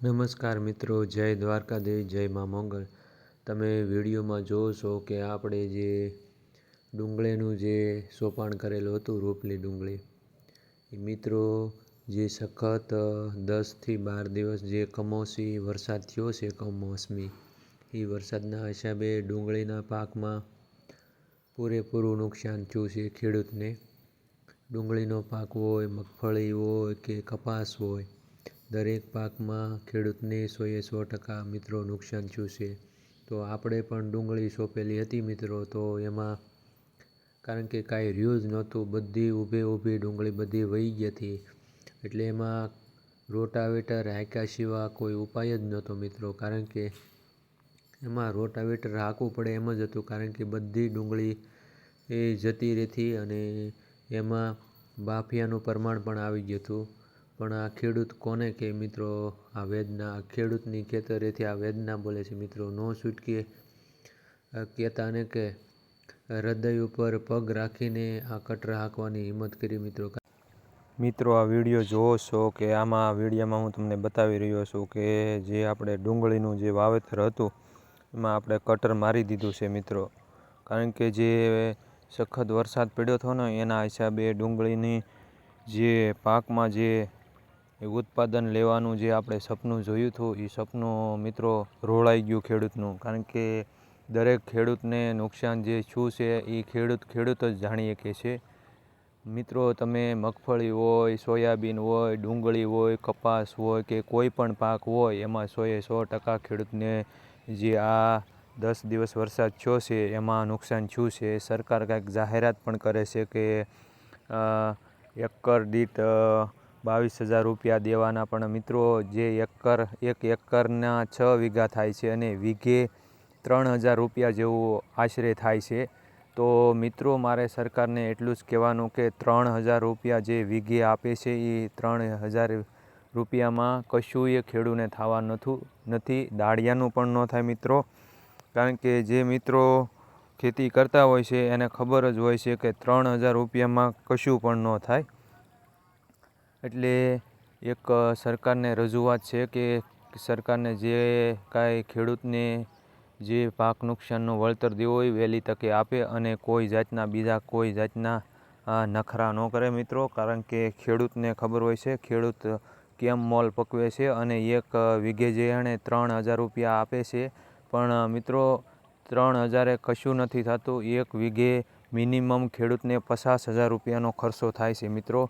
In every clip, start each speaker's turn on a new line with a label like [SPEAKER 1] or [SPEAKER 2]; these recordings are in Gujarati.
[SPEAKER 1] નમસ્કાર મિત્રો, જય દ્વારકાધીશ, જય મા મંગળ. તમે વિડીયોમાં છો કે આપણે જે ડુંગળીનું જે સોપાણ કરેલું હતું, રોપલી ડુંગળી, એ મિત્રો જે સખત દસથી બાર દિવસ જે કમોસમી વરસાદ થયો છે, કમોસમી, એ વરસાદના હિસાબે ડુંગળીના પાકમાં પૂરેપૂરું નુકસાન થયું છે ખેડૂતને. ડુંગળીનો પાક હોય, મગફળી હોય કે કપાસ હોય દરેક પાકમાં ખેડૂતને સોએ સો ટકા મિત્રો નુકસાન છે તો આપણે પણ ડુંગળી સોંપેલી હતી મિત્રો, તો એમાં કારણ કે કાંઈ રહ્યું જ નહોતું, બધી ઊભે ઊભી ડુંગળી બધી વહી ગઈ હતી. એટલે એમાં રોટાવેટર હાંક્યા સિવાય કોઈ ઉપાય જ નહોતો મિત્રો, કારણ કે એમાં રોટાવેટર હાંકવું પડે એમ જ હતું, કારણ કે બધી ડુંગળી એ જતી રહેતી અને એમાં બાફિયાનું પ્રમાણ પણ આવી ગયું હતું. પણ આ ખેડૂત કોને કે મિત્રો? આ વેદના ખેડૂતની ખેતરેથી આ વેદના બોલે છે મિત્રો. નો છૂટકે કહેતાને કે, હૃદય ઉપર પગ રાખીને આ કટરા હાંકવાની હિંમત કરી મિત્રો. મિત્રો, આ વીડિયો જોવો છો કે આમાં વિડીયોમાં હું તમને બતાવી રહ્યો છું કે જે આપણે ડુંગળીનું જે વાવેતર હતું, એમાં આપણે કટર મારી દીધું છે મિત્રો. કારણ કે જે સખત વરસાદ પડ્યો હતો ને, એના હિસાબે ડુંગળીની જે પાકમાં જે ઉત્પાદન લેવાનું જે આપણે સપનું જોયું હતું, એ સપનું મિત્રો રોળાઈ ગયું ખેડૂતનું. કારણ કે દરેક ખેડૂતને નુકસાન જે શું છે, એ ખેડૂત ખેડૂત જ જાણી શકે છે. મિત્રો, તમે મગફળી હોય, સોયાબીન હોય, ડુંગળી હોય, કપાસ હોય કે કોઈ પણ પાક હોય, એમાં સોએ સો ટકા ખેડૂતને જે આ દસ દિવસ વરસાદ થયો છે, એમાં નુકસાન થયું છે, સરકાર કાંઈક જાહેરાત પણ કરે છે કે એકર દીઠ બાવીસ હજાર રૂપિયા દેવાના, પણ મિત્રો જે એકર, એક એકરના છ વીઘા થાય છે અને વીઘે ત્રણ હજાર રૂપિયા જેવું આશરે થાય છે. તો મિત્રો, મારે સરકારને એટલું જ કહેવાનું કે ત્રણ હજાર રૂપિયા જે વીઘે આપે છે, એ ત્રણ હજાર રૂપિયામાં કશું એ ખેડૂને થવા નથું, નથી. દાળિયાનું પણ ન થાય મિત્રો, કારણ કે જે મિત્રો ખેતી કરતા હોય છે, એને ખબર જ હોય છે કે ત્રણ હજાર રૂપિયામાં કશું પણ ન થાય. એટલે એક સરકારને રજૂઆત છે કે સરકારને જે કાંઈ ખેડૂતને જે પાક નુકસાનનું વળતર દેવું હોય વહેલી તકે આપે અને કોઈ જાતના બીજા કોઈ જાતના નખરા ન કરે મિત્રો. કારણ કે ખેડૂતને ખબર હોય છે, ખેડૂત કેમ મોલ પકવે છે અને એક વીઘે જે એણે ત્રણ હજાર રૂપિયા આપે છે. પણ મિત્રો, ત્રણ હજારે કશું નથી થતું. એક વીઘે મિનિમમ ખેડૂતને પચાસ હજાર રૂપિયાનો ખર્ચો થાય છે મિત્રો.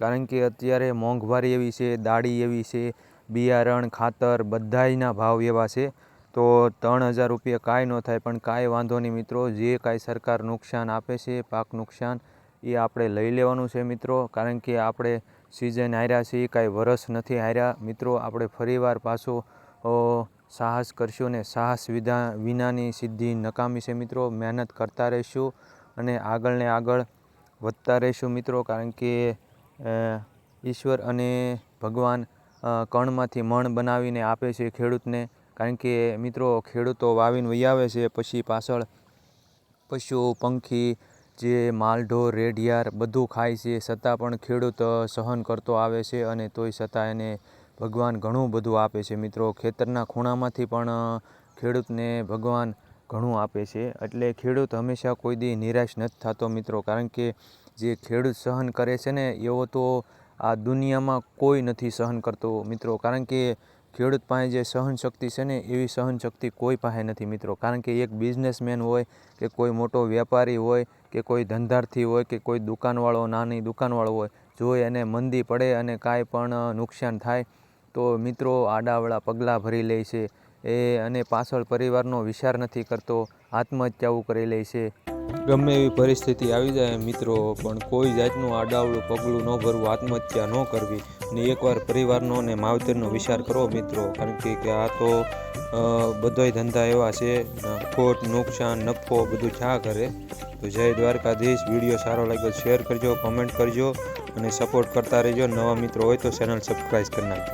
[SPEAKER 1] કારણ કે અત્યારે મોંઘવારી એવી છે દાળી એવી છે, બિયારણ, ખાતર બધાયના ભાવ એવા છે. તો ત્રણ હજાર રૂપિયા કાંઈ ન થાય, પણ કાંઈ વાંધો નહીં મિત્રો. જે કાંઈ સરકાર નુકસાન આપે છે, પાક નુકસાન, એ આપણે લઈ લેવાનું છે મિત્રો. કારણ કે આપણે સિઝન હાર્યા છીએ કાંઈ વરસ નથી હાર્યા. મિત્રો, આપણે ફરીવાર પાછો સાહસ કરશું ને સાહસ વિધા, વિનાની સિદ્ધિ નકામી છે મિત્રો. મહેનત કરતા રહીશું અને આગળ ને આગળ વધતા રહીશું મિત્રો. કારણ કે ઈશ્વર અને ભગવાન કણમાંથી મણ બનાવીને આપે છે ખેડૂતને. કારણ કે મિત્રો, ખેડૂતો વાવીને વહી આવે છે, પછી પાછળ પશુ, પંખી, જે માલઢોર, રેઢિયાર બધું ખાય છે. છતાં પણ ખેડૂત સહન કરતો આવે છે અને તોય છતાં એને ભગવાન ઘણું બધું આપે છે. મિત્રો, ખેતરના ખૂણામાંથી પણ ખેડૂતને ભગવાન ઘણું આપે છે. એટલે ખેડૂત હંમેશા કોઈ દી નિરાશ નથી થતો મિત્રો. કારણ કે જે ખેડૂત સહન કરે છે ને, એવો તો આ દુનિયામાં કોઈ નથી સહન કરતો મિત્રો. કારણ કે ખેડૂત પાસે જે સહનશક્તિ છે ને, એવી સહનશક્તિ કોઈ પાસે નથી મિત્રો. કારણ કે એક બિઝનેસમેન હોય કે કોઈ મોટો વેપારી હોય કે કોઈ ધંધાર્થી હોય કે કોઈ દુકાનવાળો, નાની દુકાનવાળો હોય, જો એને મંદી પડે અને કાંઈ પણ નુકસાન થાય, તો મિત્રો આડાવડા પગલાં ભરી લે છે. એ અને પાછળ પરિવારનો વિચાર નથી કરતો, આત્મહત્યાઓ કરી લે છે. ગમે એવી પરિસ્થિતિ આવી જાય મિત્રો, પણ કોઈ જાતનું આડાવડું પગલું ન ભરવું, આત્મહત્યા ન કરવી. ને એકવાર પરિવારનો અને માવતરનો વિચાર કરો મિત્રો, કારણ કે આ તો બધાય ધંધા એવા છે. ખોટ, નુકસાન, નફો બધું ચા કરે તો જય દ્વારકાધીશ, વીડિયો સારો લાગ્યો શેર કરજો કમેન્ટ કરજો અને સપોર્ટ કરતા રહેજો. નવા મિત્રો હોય તો ચેનલ સબસ્ક્રાઈબ કરી નાખજો.